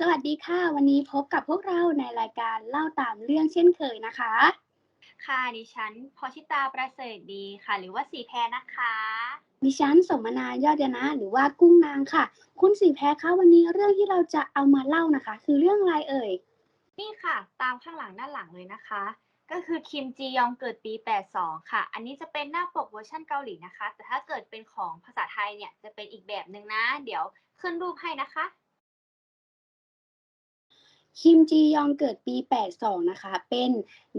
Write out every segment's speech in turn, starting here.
สวัสดีค่ะ วันนี้พบกับพวกเราในรายการเล่าตามเรื่องเช่นเคยนะคะ ค่ะดิฉันพอชิตาประเสริฐดีค่ะ หรือว่าสีแพรนะคะ ดิฉันสมนายอดยนะ หรือว่ากุ้งนางค่ะ คุณสีแพรคะวันนี้เรื่องที่เราจะเอามาเล่านะคะ คือเรื่องอะไรเอ่ย นี่ค่ะ ตามข้างหลังด้านหลังเลยนะคะ ก็คือคิมจียองเกิดปี 82 ค่ะ อันนี้จะเป็นหน้าปกเวอร์ชันเกาหลีนะคะ แต่ถ้าเกิดเป็นของภาษาไทยเนี่ยจะเป็นอีกแบบหนึ่งนะ เดี๋ยวขึ้นรูปให้นะคะ คิมจียองเกิดปี 82 นะคะ เป็น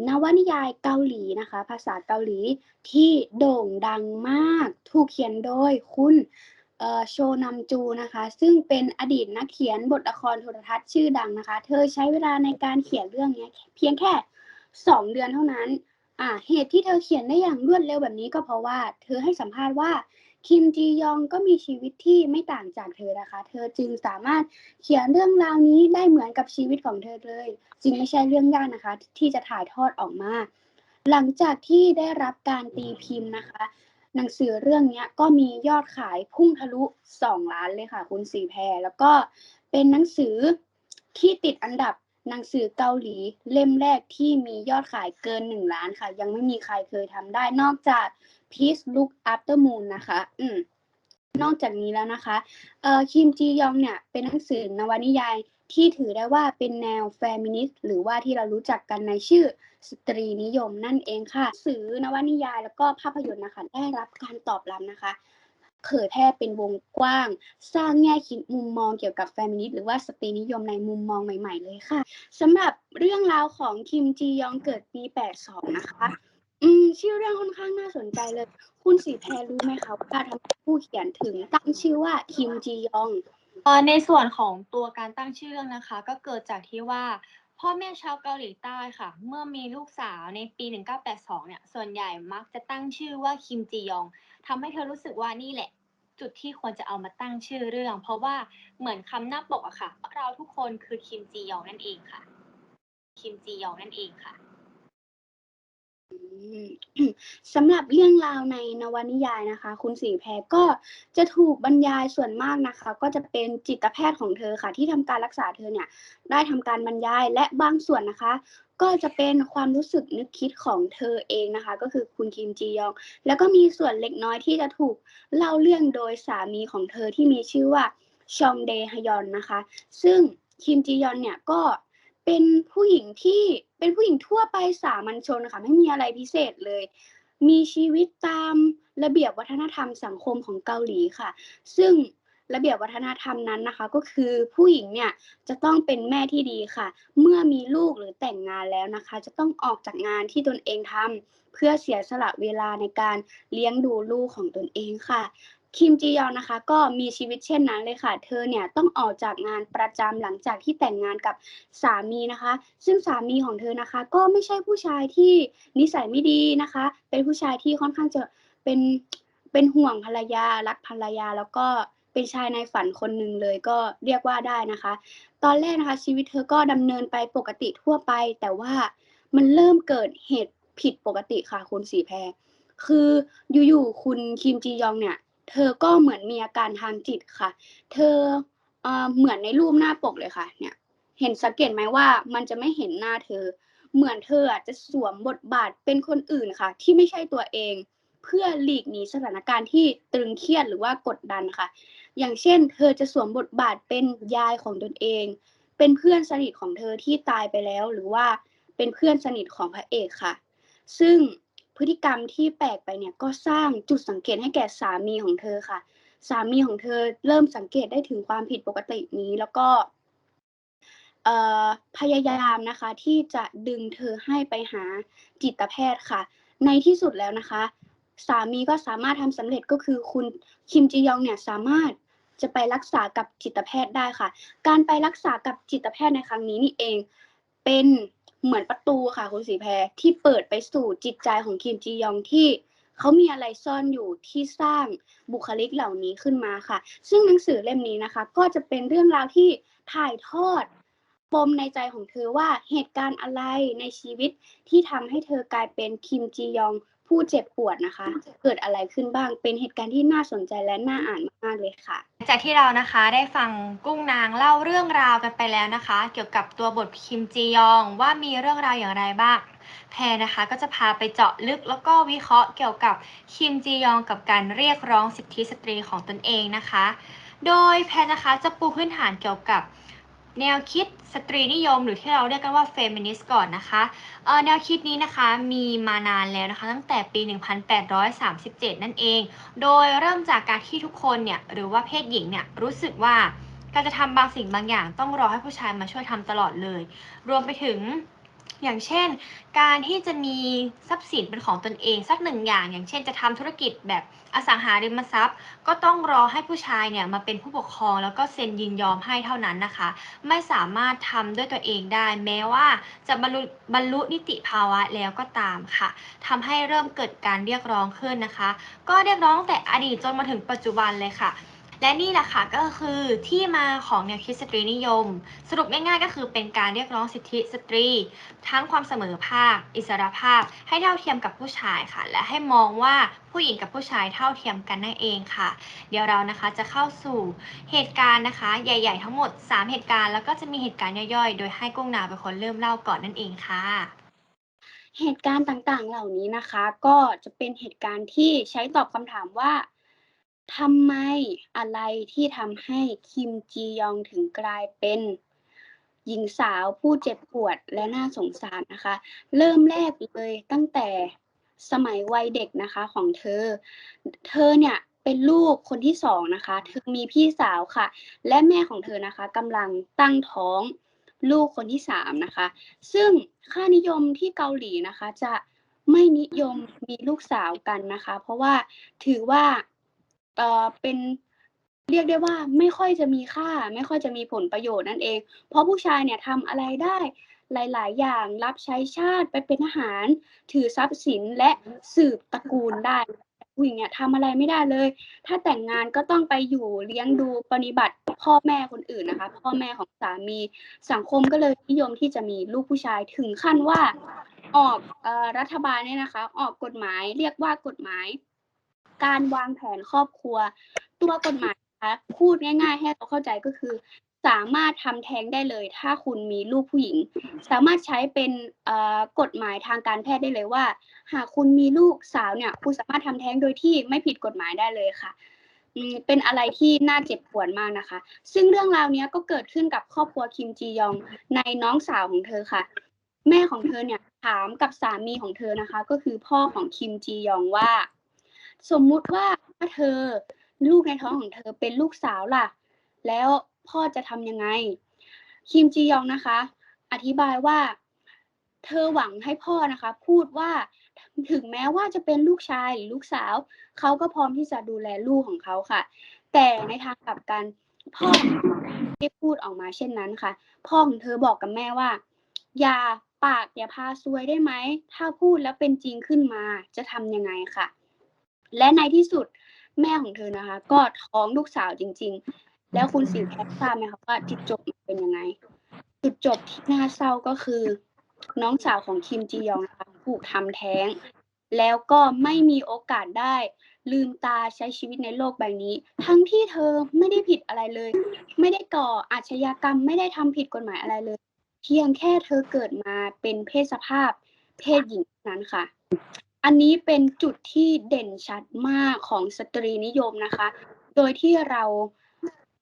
นวนิยายเกาหลีนะคะ ภาษาเกาหลีที่โด่งดังมาก ถูกเขียนโดยคุณโชนัมจูนะคะ ซึ่งเป็นอดีตนักเขียนบทละครโทรทัศน์ชื่อดังนะคะ เธอใช้เวลาในการเขียนเรื่องนี้เพียงแค่ 2 เดือนเท่านั้น อ่าเหตุที่เธอเขียนได้อย่างรวดเร็วแบบนี้ก็เพราะว่า เธอให้สัมภาษณ์ว่า คิมจียองก็มีชีวิตที่ไม่ต่างจากเธอนะคะ เธอจึงสามารถเขียนเรื่องราวนี้ได้เหมือนกับชีวิตของเธอเลย จึงไม่ใช่เรื่องยากนะคะ ที่จะถ่ายทอดออกมา หลังจากที่ได้รับการตีพิมพ์นะคะ หนังสือเรื่องนี้ก็มียอดขายพุ่งทะลุ 2 ล้านเลยค่ะ คุณสีแพรแล้วก็เป็นหนังสือที่ติดอันดับ หนังสือเกาหลีเล่มแรกที่มียอดขายเกิน 1 ล้านค่ะ ยังไม่มีใครเคยทำได้นอกจาก Peace Look After Moon นะคะ อืมนอกจากนี้แล้วนะคะเอ่อคิมจียองเนี่ยเป็นหนังสือนวนิยายที่ถือได้ว่าเป็นแนวเฟมินิสต์หรือว่าที่เรารู้จักกันในชื่อสตรีนิยมนั่นเองค่ะหนังสือนวนิยายแล้วก็ภาพยนตร์นะคะ ได้รับการตอบรับนะคะ เผยแพร่เป็นวงกว้าง สร้างแง่คิดมุมมองเกี่ยวกับเฟมินิสต์หรือว่าสตรีนิยมในมุมมองใหม่ ๆ เลยค่ะสำหรับเรื่องราวของคิมจียองเกิดปี 82 นะคะ อืมชื่อเรื่องค่อนข้างน่าสนใจเลย คุณสีแพรรู้ไหมคะว่าทำไมผู้เขียนถึงตั้งชื่อว่าคิมจียองเอ่อในส่วนของตัวการตั้งชื่อเรื่องนะคะ ก็เกิดจากที่ว่าพ่อแม่ชาวเกาหลีใต้ค่ะ เมื่อมีลูกสาวในปี 1982 เนี่ย ส่วนใหญ่มักจะตั้งชื่อว่าคิมจียอง ทำให้เธอรู้สึกว่านี่แหละ จุดที่ควรจะเอามาตั้งชื่อเรื่อง เพราะว่าเหมือนคำหน้าปกอะค่ะ เราทุกคนคือคิมจียองนั่นเองค่ะ คิมจียองนั่นเองค่ะ สำหรับเรื่องราวในนวนิยายนะคะ คุณสีแพรก็จะถูกบรรยายส่วนมากนะคะ ก็จะเป็นจิตแพทย์ของเธอค่ะ ที่ทำการรักษาเธอเนี่ย ได้ทำการบรรยายและบางส่วนนะคะ ก็จะเป็นความรู้สึกนึกคิดของเธอเองนะคะ ก็คือคุณคิมจียอง แล้วก็มีส่วนเล็กน้อยที่จะถูกเล่าเรื่องโดยสามีของเธอที่มีชื่อว่าชองเดฮยอนนะคะ ซึ่งคิมจียอนเนี่ยก็ เป็นผู้หญิงที่เป็นผู้หญิงทั่วไปสามัญชนค่ะไม่มีอะไรพิเศษเลย มีชีวิตตามระเบียบวัฒนธรรมสังคมของเกาหลีค่ะ ซึ่งระเบียบวัฒนธรรมนั้นนะคะ ก็คือผู้หญิงเนี่ยจะต้องเป็นแม่ที่ดีค่ะ เมื่อมีลูกหรือแต่งงานแล้วนะคะ จะต้องออกจากงานที่ตนเองทำเพื่อเสียสละเวลาในการเลี้ยงดูลูกของตนเองค่ะ คิมจียอนนะคะ ก็มีชีวิตเช่นนั้นเลยค่ะ เธอเนี่ยต้องออกจากงานประจำหลังจากที่แต่งงานกับสามีนะคะ ซึ่งสามีของเธอนะคะ ก็ไม่ใช่ผู้ชายที่นิสัยไม่ดีนะคะ เป็นผู้ชายที่ค่อนข้างจะเป็นเป็นห่วงภรรยารักภรรยาแล้วก็เป็นชายในฝันคนหนึ่งเลยก็เรียกว่าได้นะคะ ตอนแรกนะคะ ชีวิตเธอก็ดำเนินไปปกติทั่วไป แต่ว่ามันเริ่มเกิดเหตุผิดปกติค่ะคุณสีแพรคืออยู่ๆคุณคิมจียองเนี่ย เธอก็เหมือนมีอาการทางจิตค่ะ เธอเอ่อเหมือนในรูปหน้าปกเลยค่ะ เนี่ย เห็นสังเกตไหมว่ามันจะไม่เห็นหน้าเธอ เหมือนเธออะจะสวมบทบาทเป็นคนอื่นค่ะ ที่ไม่ใช่ตัวเอง เพื่อหลีกหนีสถานการณ์ที่ตรึงเครียดหรือว่ากดดันค่ะ อย่างเช่น เธอจะสวมบทบาทเป็นยายของตนเอง เป็นเพื่อนสนิทของเธอที่ตายไปแล้ว หรือว่าเป็นเพื่อนสนิทของพระเอกค่ะ ซึ่ง พฤติกรรมที่แปลกไปเนี่ยก็สร้างจุดสังเกตให้แก่สามีของเธอค่ะ สามีของเธอเริ่มสังเกตได้ถึงความผิดปกตินี้แล้วก็พยายามนะคะที่จะดึงเธอให้ไปหาจิตแพทย์ค่ะ ในที่สุดแล้วนะคะ สามีก็สามารถทำสำเร็จก็คือคุณคิมจียองเนี่ยสามารถจะไปรักษากับจิตแพทย์ได้ค่ะ การไปรักษากับจิตแพทย์ในครั้งนี้นี่เอง เป็น เหมือนประตูค่ะคุณสีแพรที่เปิดไปสู่จิตใจของคิมจียองที่เขามีอะไรซ่อนอยู่ที่สร้างบุคลิกเหล่านี้ขึ้นมาค่ะ ซึ่งหนังสือเล่มนี้นะคะ ก็จะเป็นเรื่องราวที่ถ่ายทอดปมในใจของเธอว่าเหตุการณ์อะไรในชีวิตที่ทำให้เธอกลายเป็นคิมจียอง ผู้เจ็บปวดนะคะ เกิดอะไรขึ้นบ้างเป็นเหตุการณ์ที่น่าสนใจและน่าอ่านมากเลยค่ะ จากที่เรานะคะได้ฟังกุ้งนางเล่าเรื่องราวกันไปแล้วนะคะ เกี่ยวกับตัวบทคิมจียองว่ามีเรื่องราวอย่างไรบ้าง แพรนะคะก็จะพาไปเจาะลึกแล้วก็วิเคราะห์เกี่ยวกับคิมจียองกับการเรียกร้องสิทธิสตรีของตนเองนะคะ โดยแพรนะคะจะปูพื้นฐานเกี่ยวกับ แนวคิดสตรีนิยม หรือที่เราเรียกกันว่าเฟมินิสต์ก่อนนะคะแนวคิดนี้นะคะมีมานานแล้วนะคะตั้งแต่ปี 1837 นั่นเอง โดยเริ่มจากการที่ทุกคนเนี่ยหรือว่าเพศหญิงเนี่ยรู้สึกว่าการจะทำบางสิ่งบางอย่างต้องรอให้ผู้ชายมาช่วยทำตลอดเลย รวมไปถึง อย่างเช่น การที่จะมีทรัพย์สินเป็นของตนเองสักหนึ่งอย่าง อย่างเช่น จะทำธุรกิจแบบอสังหาริมทรัพย์ ก็ต้องรอให้ผู้ชายเนี่ยมาเป็นผู้ปกครอง แล้วก็เซ็นยินยอมให้เท่านั้นนะคะ ไม่สามารถทำด้วยตัวเองได้ แม้ว่าจะบรรลุบรรลุนิติภาวะแล้วก็ตามค่ะทำให้เริ่มเกิดการเรียกร้องขึ้นนะคะ ก็เรียกร้องตั้งแต่อดีตจนมาถึงปัจจุบันเลยค่ะ และนี่แหละค่ะก็คือที่มาของแนวคิดสตรีนิยม สรุปง่ายๆก็คือเป็นการเรียกร้องสิทธิสตรี ทั้งความเสมอภาค อิสรภาพ ให้เท่าเทียมกับผู้ชายค่ะ และให้มองว่าผู้หญิงกับผู้ชายเท่าเทียมกันนั่นเองค่ะ เดี๋ยวเรานะคะจะเข้าสู่เหตุการณ์นะคะ ใหญ่ ๆ ทั้งหมด 3 เหตุการณ์แล้วก็จะมีเหตุการณ์ย่อยๆ โดยให้กุ้งนาเป็นคนเริ่มเล่าก่อนนั่นเองค่ะเหตุการณ์ต่างๆ เหล่านี้นะคะ ก็จะเป็นเหตุการณ์ที่ใช้ตอบคำถามว่า ทำไมอะไรที่ทำให้คิมจียองถึงกลายเป็น หญิงสาวผู้เจ็บปวดและน่าสงสารนะคะ เริ่มแรกเลยตั้งแต่สมัยวัยเด็กนะคะของเธอ เธอเนี่ยเป็นลูกคนที่สองนะคะ เธอมีพี่สาวค่ะ และแม่ของเธอนะคะกำลังตั้งท้องลูกคนที่สามนะคะ ซึ่งค่านิยมที่เกาหลีนะคะ จะไม่นิยมมีลูกสาวกันนะคะ เพราะว่าถือว่า เอ่อเป็นเรียกได้ว่าไม่ค่อยจะมีค่า ไม่ค่อยจะมีผลประโยชน์นั่นเอง เพราะผู้ชายเนี่ยทำอะไรได้หลาย ๆ อย่างรับใช้ชาติไปเป็นทหาร ถือทรัพย์สินและสืบตระกูลได้ผู้หญิงเนี่ยทำอะไรไม่ได้เลย ถ้าแต่งงานก็ต้องไปอยู่เลี้ยงดูปฏิบัติพ่อแม่คนอื่นนะคะ พ่อแม่ของสามีสังคมก็เลยนิยมที่จะมีลูกผู้ชายถึงขั้นว่าออกเอ่อรัฐบาลเนี่ยนะคะ ออกกฎหมายเรียกว่ากฎหมาย การวางแผนครอบครัว ตัวกฎหมายนะคะพูดง่าย ๆ ให้เราเข้าใจก็คือ สามารถทำแท้งได้เลย ถ้าคุณมีลูกผู้หญิง สามารถใช้เป็นเอ่อกฎหมายทางการแพทย์ได้เลยว่า หากคุณมีลูกสาวเนี่ย คุณสามารถทำแท้งโดยที่ไม่ผิดกฎหมายได้เลยค่ะอืมเป็นอะไรที่น่าเจ็บปวดมากนะคะ ซึ่งเรื่องราวเนี้ยก็เกิดขึ้นกับครอบครัวคิมจียองในน้องสาวของเธอค่ะ แม่ของเธอเนี่ยถามกับสามีของเธอนะคะ ก็คือพ่อของคิมจียองว่า สมมุติว่าถ้าเธอลูกในท้องของเธอเป็นลูกสาวล่ะ แล้วพ่อจะทำยังไง คิมจียองนะคะ อธิบายว่า เธอหวังให้พ่อนะคะ พูดว่าถึงแม้ว่าจะเป็นลูกชายหรือลูกสาว เขาก็พร้อมที่จะดูแลลูกของเขาค่ะ แต่ในทางกลับกันพ่อไม่ได้พูดออกมาเช่นนั้นค่ะ พ่อของเธอบอกกับแม่ว่า อย่าปากอย่าพาซวยได้ไหม ถ้าพูดแล้วเป็นจริงขึ้นมาจะทำยังไงค่ะ และในที่สุดแม่ของเธอนะคะ ก็ท้องลูกสาวจริง ๆ แล้วคุณสิงห์แคททราบไหมคะว่าจุดจบมันเป็นยังไง จุดจบที่น่าเศร้าก็คือ น้องสาวของคิมจียองนะคะถูกทำแท้ง แล้วก็ไม่มีโอกาสได้ลืมตาใช้ชีวิตในโลกใบนี้ ทั้งที่เธอไม่ได้ผิดอะไรเลย ไม่ได้ก่ออาชญากรรมไม่ได้ทำผิดกฎหมายอะไรเลย เพียงแค่เธอเกิดมาเป็นเพศสภาพเพศหญิงนั้นค่ะ อันนี้เป็นจุดที่เด่นชัดมากของสตรีนิยมนะคะ โดยที่เรา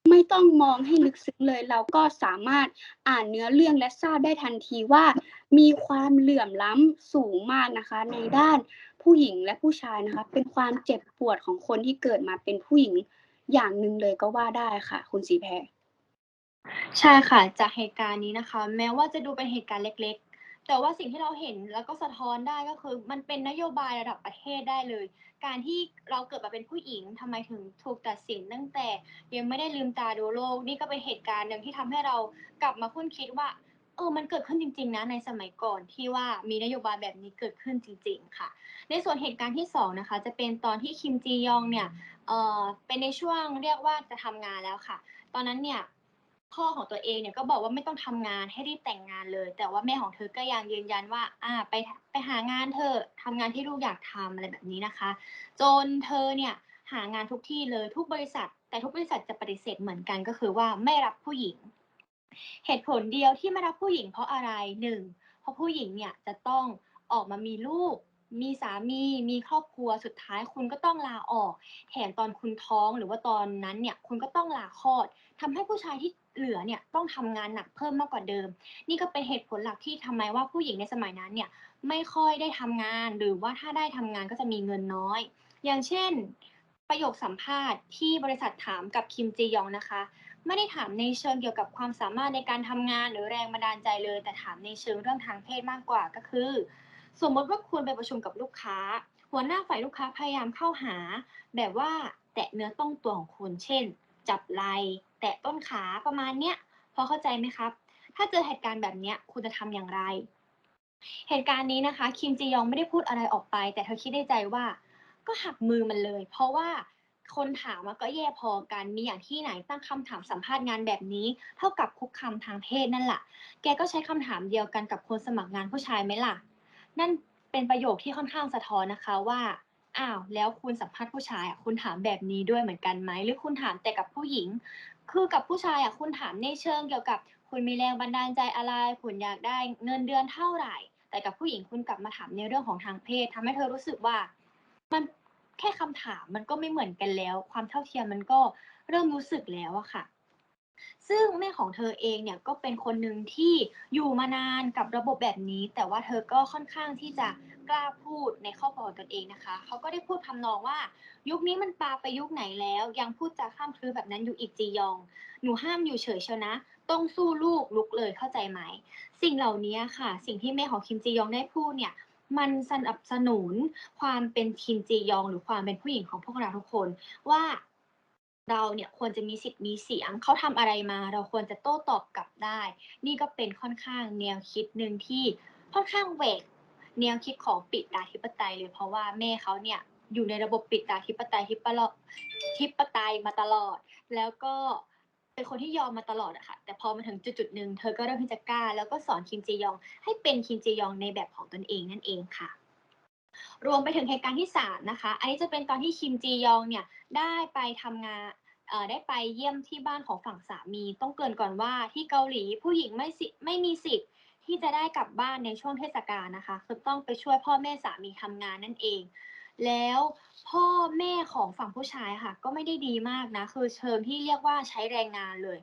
ไม่ต้องมองให้ลึกซึ้งเลย เราก็สามารถอ่านเนื้อเรื่องและทราบได้ทันทีว่า มีความเหลื่อมล้ำสูงมากนะคะ ในด้านผู้หญิงและผู้ชายนะคะ เป็นความเจ็บปวดของคนที่เกิดมาเป็นผู้หญิงอย่างหนึ่งเลยก็ว่าได้ค่ะ คุณสีแพรใช่ค่ะ จากเหตุการณ์นี้นะคะ แม้ว่าจะดูเป็นเหตุการณ์เล็ก แต่ว่าสิ่งที่เราเห็นแล้วก็สะท้อนได้ก็คือ มันเป็นนโยบายระดับประเทศได้เลย การที่เราเกิดมาเป็นผู้หญิงทำไมถึงถูกตัดสินตั้งแต่ยังไม่ได้ลืมตาดูโลก นี่ก็เป็นเหตุการณ์หนึ่งที่ทำให้เรากลับมาคุ้นคิดว่าเออ มันเกิดขึ้นจริง ๆ นะ ในสมัยก่อนที่ว่ามีนโยบายแบบนี้เกิดขึ้นจริง ๆ ค่ะ ในส่วนเหตุการณ์ที่สองนะคะ จะเป็นตอนที่คิมจียองเนี่ย เออเป็นในช่วงเรียกว่าจะทำงานแล้วค่ะ ตอนนั้นเนี่ย พ่อของตัวเองเนี่ยก็บอกว่าไม่ต้องทำงานให้รีบแต่งงานเลย แต่ว่าแม่ของเธอก็ยังยืนยันว่า อ่า ไปไปหางานเธอะทำงานที่ลูกอยากทำอะไรแบบนี้นะคะ จนเธอเนี่ยหางานทุกที่เลยทุกบริษัท แต่ทุกบริษัทจะปฏิเสธเหมือนกันก็คือว่าไม่รับผู้หญิง เหตุผลเดียวที่ไม่รับผู้หญิงเพราะอะไรหนึ่งเพราะผู้หญิงเนี่ยจะต้องออกมามีลูกมีสามีมีครอบครัวสุดท้ายคุณก็ต้องลาออก แถมตอนคุณท้องหรือว่าตอนนั้นเนี่ยคุณก็ต้องลาคลอดทำให้ผู้ชายที่ เหลือเนี่ยต้องทำงานหนักเพิ่มมากกว่าเดิม นี่ก็เป็นเหตุผลหลักที่ทำไมว่าผู้หญิงในสมัยนั้นเนี่ยไม่ค่อยได้ทำงานหรือว่าถ้าได้ทำงานก็จะมีเงินน้อย อย่างเช่น ประโยคสัมภาษณ์ที่บริษัทถามกับคิมจียองนะคะ ไม่ได้ถามในเชิงเกี่ยวกับความสามารถในการทำงานหรือแรงบันดาลใจเลย แต่ถามในเชิงเรื่องทางเพศมากกว่าก็คือ สมมติว่าคุณไปประชุมกับลูกค้า หัวหน้าฝ่ายลูกค้าพยายามเข้าหา แบบว่าแตะเนื้อต้องตัวของคุณเช่น จับไหล่แตะต้นขาประมาณเนี้ยพอเข้าใจไหมครับ ถ้าเจอเหตุการณ์แบบเนี้ยคุณจะทำอย่างไร เหตุการณ์นี้นะคะ คิมจียองไม่ได้พูดอะไรออกไป แต่เธอคิดในใจว่า ก็หักมือมันเลย เพราะว่าคนถามอะก็แย่พอกัน มีอย่างที่ไหนตั้งคำถามสัมภาษณ์งานแบบนี้ เท่ากับคุกคามทางเพศนั่นแหละ แกก็ใช้คำถามเดียวกันกับคนสมัครงานผู้ชายไหมล่ะ นั่นเป็นประโยคที่ค่อนข้างสะท้อนนะคะว่า อ้าวแล้วคุณสัมภาษณ์ผู้ชายอะคุณถามแบบนี้ด้วยเหมือนกันไหมหรือคุณถามแต่กับผู้หญิง คือกับผู้ชายอะคุณถามในเชิงเกี่ยวกับ คุณมีแรงบันดาลใจอะไรคุณอยากได้เงินเดือนเท่าไหร่ แต่กับผู้หญิงคุณกลับมาถามในเรื่องของทางเพศทำให้เธอรู้สึกว่า มันแค่คำถามมันก็ไม่เหมือนกันแล้ว ความเท่าเทียมมันก็เริ่มรู้สึกแล้วอะค่ะ ซึ่งแม่ของเธอเองเนี่ยก็เป็นคนหนึ่งที่อยู่มานานกับระบบแบบนี้ แต่ว่าเธอก็ค่อนข้างที่จะกล้าพูดในครอบครัวขอตนเองนะคะเขาก็ได้พูดทำนองว่า ยุคนี้มันปาไปยุคไหนแล้ว ยังพูดจาข้ามคลือแบบนั้นอยู่อีกจียอง หนูห้ามอยู่เฉยเชียวนะ ต้องสู้ลูกลุกเลยเข้าใจไหม สิ่งเหล่านี้ค่ะ สิ่งที่แม่ของคิมจียองได้พูดเนี่ยมันสนับสนุนความเป็นคิมจียอง หรือความเป็นผู้หญิงของพวกเราทุกคนว่า เราเนี่ยควรจะมีสิทธิ์มีเสียงเขาทำอะไรมา เราควรจะโต้ตอบกลับได้ นี่ก็เป็นค่อนข้างแนวคิดหนึ่งที่ค่อนข้างแหวกแนวคิดของปิดาธิปไตยเลยเพราะว่าแม่เขาเนี่ยอยู่ในระบบปิดาธิปไตยทิปลทิปไตยมาตลอด แล้วก็เป็นคนที่ยอมมาตลอดอะค่ะแต่พอมาถึงจุดๆหนึ่งเธอก็เริ่มที่จะกล้า แล้วก็สอนคิมจียองให้เป็นคิมจียองในแบบของตนเองนั่นเองค่ะ รวมไปถึงเหตุการณ์ที่สามนะคะ อันนี้จะเป็นตอนที่คิมจียองเนี่ยได้ไปทำงานได้ไปเยี่ยมที่บ้านของฝั่งสามี ต้องเกริ่นก่อนว่าที่เกาหลีผู้หญิงไม่สิไม่มีสิทธิ์ที่จะได้กลับบ้านในช่วงเทศกาลนะคะคือต้องไปช่วยพ่อแม่สามีทำงานนั่นเอง แล้วพ่อแม่ของฝั่งผู้ชายค่ะ ก็ไม่ได้ดีมากนะ คือเชิงที่เรียกว่าใช้แรงงานเลย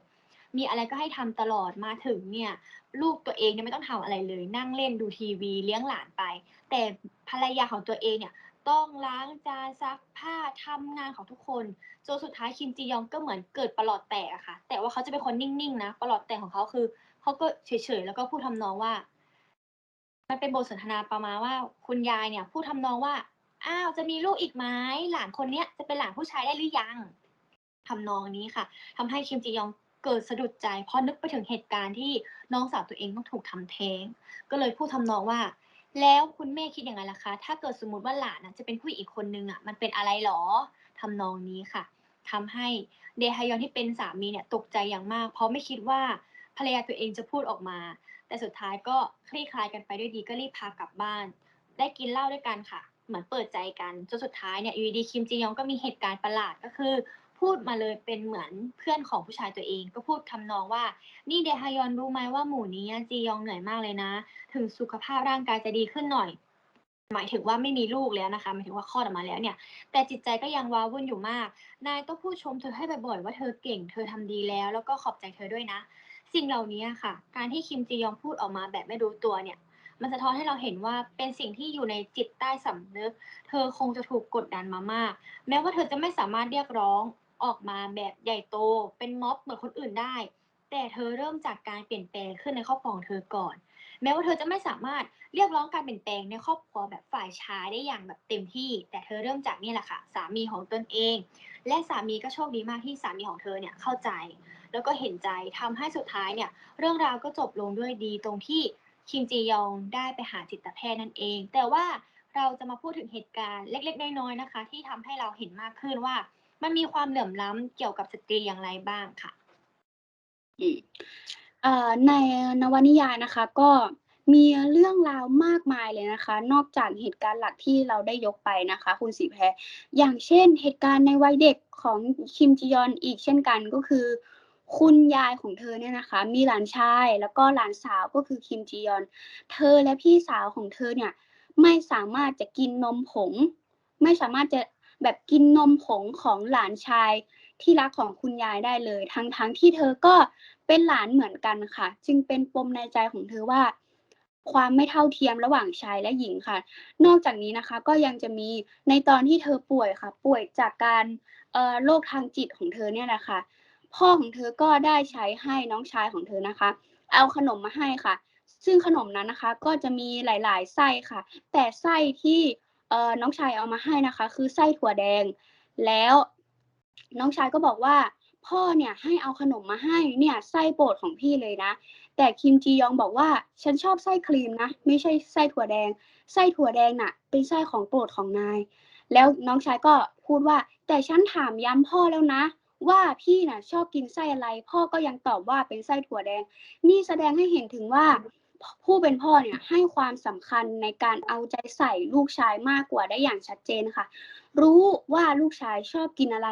มีอะไรก็ให้ทำตลอดมาถึงเนี่ยลูกตัวเองเนี่ยไม่ต้องทำอะไรเลย นั่งเล่นดูทีวีเลี้ยงหลานไป แต่ภรรยาของตัวเองเนี่ยต้องล้างจานซักผ้าทำงานของทุกคนจนสุดท้ายคิมจียองก็เหมือนเกิดประหลอดแตกอะค่ะ แต่ว่าเขาจะเป็นคนนิ่งๆนะประหลอดแตกของเขาคือเขาก็เฉยๆแล้วก็พูดทำนองว่า มันเป็นบทสนทนาประมาณว่าคุณยายเนี่ยพูดทำนองว่าอ้าวจะมีลูกอีกไหมหลานคนเนี้ยจะเป็นหลานผู้ชายได้หรือยังทำนองนี้ค่ะทำให้คิมจียอง เกิดสะดุดใจ เพราะนึกไปถึงเหตุการณ์ที่น้องสาวตัวเองต้องถูกทำแท้ง ก็เลยพูดทำนองว่า แล้วคุณแม่คิดยังไงล่ะคะ ถ้าเกิดสมมติว่าหลานจะเป็นผู้อีกคนนึงอะมันเป็นอะไรหรอทำนองนี้ค่ะทำให้เดฮยอนที่เป็นสามีเนี่ยตกใจอย่างมาก เพราะไม่คิดว่าภรรยาตัวเองจะพูดออกมา แต่สุดท้ายก็คลี่คลายกันไปด้วยดีก็รีบพากลับบ้าน ได้กินเหล้าด้วยกันค่ะ เหมือนเปิดใจกันจนสุดท้ายเนี่ยอยู่ดีคิมจียองก็มีเหตุการณ์ประหลาดก็คือ พูดมาเลยเป็นเหมือนเพื่อนของผู้ชายตัวเอง ก็พูดทำนองว่า นี่เดฮยอนรู้ไหมว่าหมู่นี้จียองเหนื่อยมากเลยนะ ถึงสุขภาพร่างกายจะดีขึ้นหน่อย หมายถึงว่าไม่มีลูกแล้วนะคะหมายถึงว่าคลอดออกมาแล้วเนี่ย แต่จิตใจก็ยังว้าวุ่นอยู่มาก นายต้องพูดชมเธอให้บ่อยๆว่าเธอเก่ง เธอทำดีแล้ว แล้วก็ขอบใจเธอด้วยนะ สิ่งเหล่านี้ค่ะ การที่คิมจียองพูดออกมาแบบไม่รู้ตัวเนี่ยมันสะท้อนให้เราเห็นว่าเป็นสิ่งที่อยู่ในจิตใต้สำนึก เธอคงจะถูกกดดันมามาก แม้ว่าเธอจะไม่สามารถเรียกร้อง ออกมาแบบใหญ่โตเป็นม็อบเหมือนคนอื่นได้ แต่เธอเริ่มจากการเปลี่ยนแปลงขึ้นในครอบครัวของเธอก่อน แม้ว่าเธอจะไม่สามารถเรียกร้องการเปลี่ยนแปลงในครอบครัวแบบฝ่ายชายได้อย่างแบบเต็มที่ แต่เธอเริ่มจากนี่แหละค่ะสามีของตนเอง และสามีก็โชคดีมากที่สามีของเธอเนี่ยเข้าใจ แล้วก็เห็นใจทำให้สุดท้ายเนี่ยเรื่องราวก็จบลงด้วยดีตรงที่คิมจียองได้ไปหาจิตแพทย์นั่นเอง แต่ว่าเราจะมาพูดถึงเหตุการณ์เล็ก ๆ น้อยๆนะคะ ที่ทำให้เราเห็นมากขึ้นว่า มันมีความเหลื่อมล้ำเกี่ยวกับสตรีอย่างไรบ้างค่ะอืมเอ่อในนวนิยายนะคะ ก็มีเรื่องราวมากมายเลยนะคะ นอกจากเหตุการณ์หลักที่เราได้ยกไปนะคะ คุณสีแพรอย่างเช่นเหตุการณ์ในวัยเด็กของคิมจียอนอีกเช่นกันก็คือ คุณยายของเธอเนี่ยนะคะ มีหลานชายแล้วก็หลานสาวก็คือคิมจียอน เธอและพี่สาวของเธอเนี่ยไม่สามารถจะกินนมผง ไม่สามารถจะ แบบกินนมผงของหลานชายที่รักของคุณยายได้เลย ทั้งทั้งที่เธอก็เป็นหลานเหมือนกันค่ะ จึงเป็นปมในใจของเธอว่า ความไม่เท่าเทียมระหว่างชายและหญิงค่ะ นอกจากนี้นะคะก็ยังจะมีในตอนที่เธอป่วยค่ะ ป่วยจากการเอ่อโรคทางจิตของเธอเนี่ยแหละค่ะพ่อของเธอก็ได้ใช้ให้น้องชายของเธอนะคะ เอาขนมมาให้ค่ะ ซึ่งขนมนั้นนะคะก็จะมีหลาย ๆ ไส้ค่ะ แต่ไส้ที่ เอ่อน้องชายเอามาให้นะคะ คือไส้ถั่วแดง แล้วน้องชายก็บอกว่า พ่อเนี่ยให้เอาขนมมาให้เนี่ยไส้โปรดของพี่เลยนะ แต่คิมจียองบอกว่าฉันชอบไส้ครีมนะ ไม่ใช่ไส้ถั่วแดง ไส้ถั่วแดงน่ะ เป็นไส้ของโปรดของนาย แล้วน้องชายก็พูดว่า แต่ฉันถามย้ำพ่อแล้วนะว่าพี่น่ะชอบกินไส้อะไร พ่อก็ยังตอบว่าเป็นไส้ถั่วแดง นี่แสดงให้เห็นถึงว่า ผู้เป็นพ่อเนี่ยให้ความสำคัญในการเอาใจใส่ลูกชายมากกว่าได้อย่างชัดเจนค่ะ รู้ว่าลูกชายชอบกินอะไร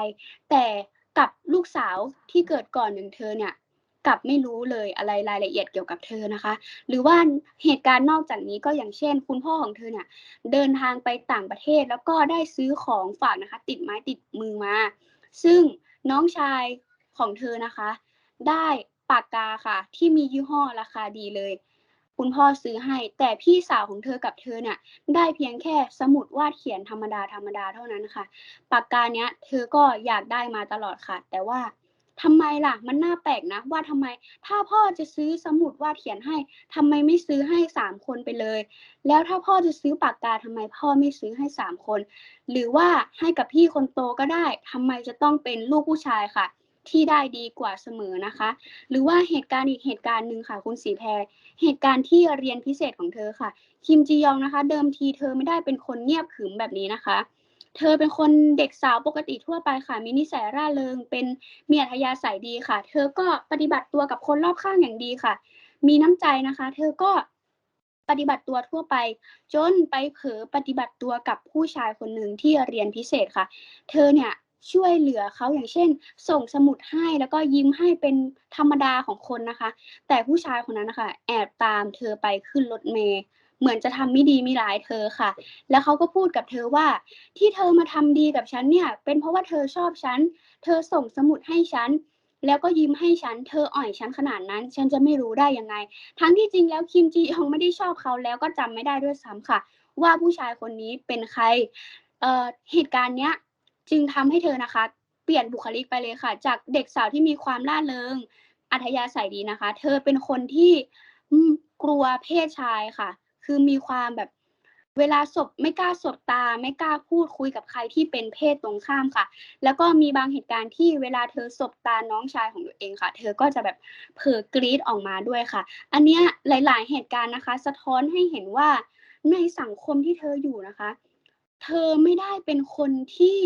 แต่กับลูกสาวที่เกิดก่อนอย่งเธอเนี่ยกับไม่รู้เลยอะไรรายละเอียดเกี่ยวกับเธอนะคะ หรือว่าเหตุการณ์นอกจากนี้ก็อย่างเช่น คุณพ่อของเธอเนี่ยเดินทางไปต่างประเทศแล้วก็ได้ซื้อของฝากนะคะ ติดไม้ติดมือมา ซึ่งน้องชายของเธอนะคะ ได้ปากกาค่ะ ที่มียี่ห้อราคาดีเลย คุณพ่อซื้อให้ แต่พี่สาวของเธอกับเธอเนี่ยได้เพียงแค่สมุดวาดเขียนธรรมดาธรรมดาเท่านั้นค่ะ ปากกาเนี้ยเธอก็อยากได้มาตลอดค่ะ แต่ว่าทำไมล่ะ มันน่าแปลกนะว่าทำไม ถ้าพ่อจะซื้อสมุดวาดเขียนให้ทำไมไม่ซื้อให้สามคนไปเลย แล้วถ้าพ่อจะซื้อปากกาทำไมพ่อไม่ซื้อให้สามคน หรือว่าให้กับพี่คนโตก็ได้ทำไมจะต้องเป็นลูกผู้ชายค่ะ ที่ได้ดีกว่าเสมอนะคะ หรือว่าเหตุการณ์อีกเหตุการณ์หนึ่งค่ะ คุณสีแพรเหตุการณ์ที่เรียนพิเศษของเธอค่ะ คิมจียองนะคะ เดิมทีเธอไม่ได้เป็นคนเงียบขรึมแบบนี้นะคะ เธอเป็นคนเด็กสาวปกติทั่วไปค่ะมีนิสัยร่าเริง เป็นมีอัธยาศัยดีค่ะ เธอก็ปฏิบัติตัวกับคนรอบข้างอย่างดีค่ะ มีน้ำใจนะคะ เธอก็ปฏิบัติตัวทั่วไป จนไปเผลอปฏิบัติตัวกับผู้ชายคนหนึ่งที่เรียนพิเศษค่ะ เธอเนี่ย ช่วยเหลือเขาอย่างเช่น ส่งสมุดให้แล้วก็ยิ้มให้เป็นธรรมดาของคนนะคะ แต่ผู้ชายคนนั้นนะคะ แอบตามเธอไปขึ้นรถเมล์เหมือนจะทำไม่ดีไม่ร้ายเธอค่ะ แล้วเขาก็พูดกับเธอว่า ที่เธอมาทำดีกับฉันเนี่ย เป็นเพราะว่าเธอชอบฉัน เธอส่งสมุดให้ฉัน แล้วก็ยิ้มให้ฉัน เธออ่อยฉันขนาดนั้น ฉันจะไม่รู้ได้ยังไง ทั้งที่จริงแล้วคิมจียองไม่ได้ชอบเขาแล้วก็จำไม่ได้ด้วยซ้ำค่ะ ว่าผู้ชายคนนี้เป็นใคร เอ่อเหตุการณ์เนี้ย จึงทำให้เธอนะคะ เปลี่ยนบุคลิกไปเลยค่ะ จากเด็กสาวที่มีความร่าเริง อัธยาศัยดีนะคะ เธอเป็นคนที่กลัวเพศชายค่ะ คือมีความแบบเวลาสบไม่กล้าสบตา ไม่กล้าพูดคุยกับใครที่เป็นเพศตรงข้ามค่ะ แล้วก็มีบางเหตุการณ์ที่เวลาเธอสบตาน้องชายของตัวเองค่ะ เธอก็จะแบบเผลอกรีดออกมาด้วยค่ะ อันเนี้ยหลาย ๆ เหตุการณ์นะคะ สะท้อนให้เห็นว่าในสังคมที่เธออยู่นะคะ เธอไม่ได้เป็นคนที่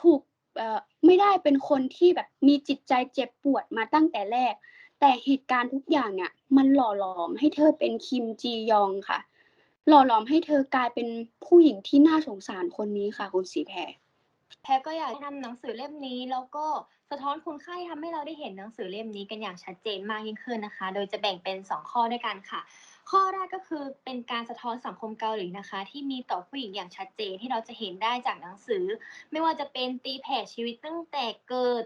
ถูกเอ่อไม่ได้เป็นคนที่แบบมีจิตใจเจ็บปวดมาตั้งแต่แรก แต่เหตุการณ์ทุกอย่างเนี่ย มันหล่อหลอมให้เธอเป็นคิมจียองค่ะ หล่อหลอมให้เธอกลายเป็นผู้หญิงที่น่าสงสารคนนี้ค่ะ คุณสีแพรแพรก็อยากทำหนังสือเล่มนี้ แล้วก็สะท้อนคุณค่าที่ทำให้เราได้เห็นหนังสือเล่มนี้กันอย่างชัดเจนมากยิ่งขึ้นนะคะ โดยจะแบ่งเป็น 2 ข้อด้วยกันค่ะ ข้อแรกก็คือเป็นการสะท้อนสังคมเกาหลีนะคะ ที่มีต่อผู้หญิงอย่างชัดเจนที่เราจะเห็นได้จากหนังสือ ไม่ว่าจะเป็นตีแผ่ชีวิตตั้งแต่เกิด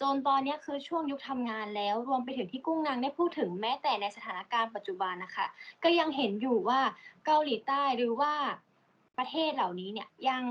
จนตอนนี้คือช่วงยุคทำงานแล้วรวมไปถึงที่กุ้งนางได้พูดถึงแม้แต่ในสถานการณ์ปัจจุบันนะคะ ก็ยังเห็นอยู่ว่าเกาหลีใต้หรือว่าประเทศเหล่านี้เนี่ยยัง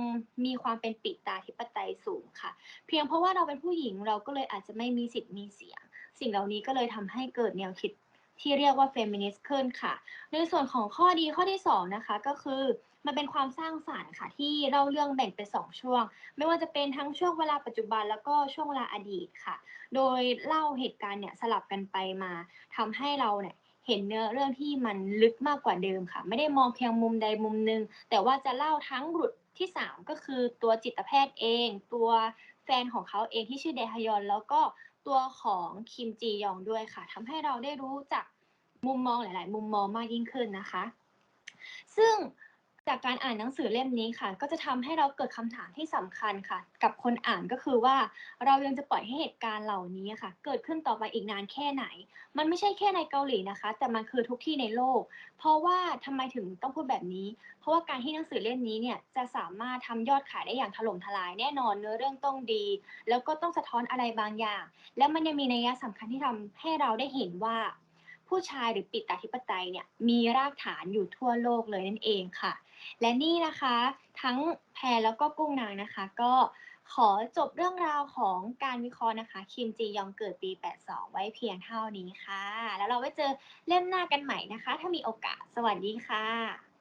มีความเป็นปิตาธิปไตยสูงค่ะ เพียงเพราะว่าเราเป็นผู้หญิงเราก็เลยอาจจะไม่มีสิทธิ์มีเสียง สิ่งเหล่านี้ก็เลยทำให้เกิดแนวคิด ที่เรียกว่าเฟมินิสต์ขึ้นค่ะ ในส่วนของข้อดีข้อที่สองนะคะก็คือมันเป็นความสร้างสรรค์ค่ะ ที่เล่าเรื่องแบ่งเป็นสองช่วง ไม่ว่าจะเป็นทั้งช่วงเวลาปัจจุบันแล้วก็ช่วงเวลาอดีตค่ะ โดยเล่าเหตุการณ์เนี่ยสลับกันไปมาทำให้เราเนี่ยเห็นเนื้อเรื่องที่มันลึกมากกว่าเดิมค่ะ ไม่ได้มองเพียงมุมใดมุมหนึ่งแต่ว่าจะเล่าทั้งบุตรที่สามก็คือตัวจิตแพทย์เอง ตัวแฟนของเขาเองที่ชื่อเดฮยอนแล้วก็ ตัวของคิมจียองด้วยค่ะทำให้เราได้รู้จักมุมมองหลาย ๆ มุมมองมากยิ่งขึ้นนะคะ ซึ่ง จากการอ่านหนังสือเล่มนี้ค่ะ ก็จะทำให้เราเกิดคำถามที่สำคัญค่ะ กับคนอ่านก็คือว่าเรายังจะปล่อยให้เหตุการณ์เหล่านี้ค่ะ เกิดขึ้นต่อไปอีกนานแค่ไหน มันไม่ใช่แค่ในเกาหลีนะคะ แต่มันคือทุกที่ในโลก เพราะว่าทำไมถึงต้องพูดแบบนี้ เพราะว่าการที่หนังสือเล่มนี้เนี่ยจะสามารถทำยอดขายได้อย่างถล่มทลายแน่นอนเนื้อเรื่องต้องดี แล้วก็ต้องสะท้อนอะไรบางอย่าง และมันยังมีนัยสำคัญที่ทำให้เราได้เห็นว่าผู้ชายหรือปิตาธิปไตยเนี่ยมีรากฐานอยู่ทั่วโลกเลยนั่นเองค่ะ และนี่นะคะ ทั้งแพรแล้วก็กุ้งนางนะคะ ก็ขอจบเรื่องราวของการวิเคราะห์นะคะ คิมจียองเกิดปี 82 ไว้เพียงเท่านี้ค่ะ แล้วเราไว้เจอเล่มหน้ากันใหม่นะคะ ถ้ามีโอกาส สวัสดีค่ะ